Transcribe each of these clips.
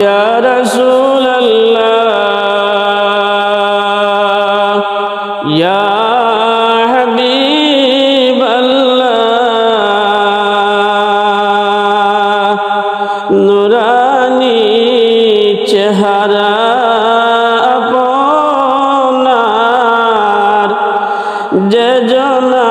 يا رسول الله يا حبيب الله نوراني চেহারা আপনার যে জনা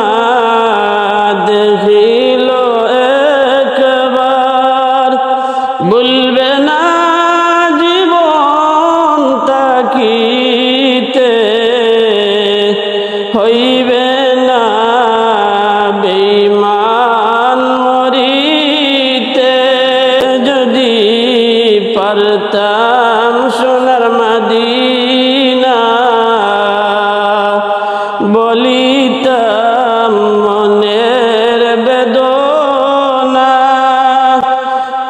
হইবে না বিমান মরিতে। যদি পারতাম সোনার মাদিনা, বলিতাম মনের বেদনা।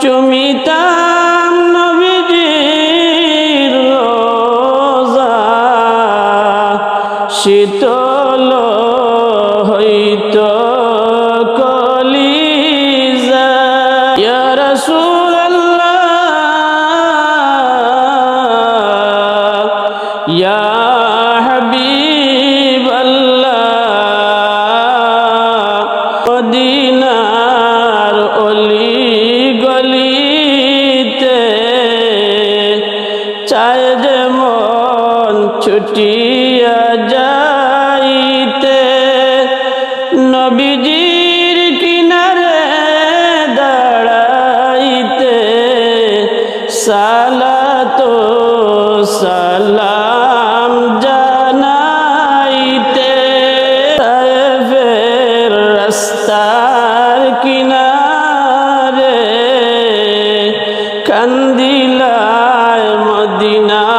চুমিতাম নবীজির রোজা, শীতল يا حبيب الله মদিনার অলি গলিতে চায় যেমন ছুটি না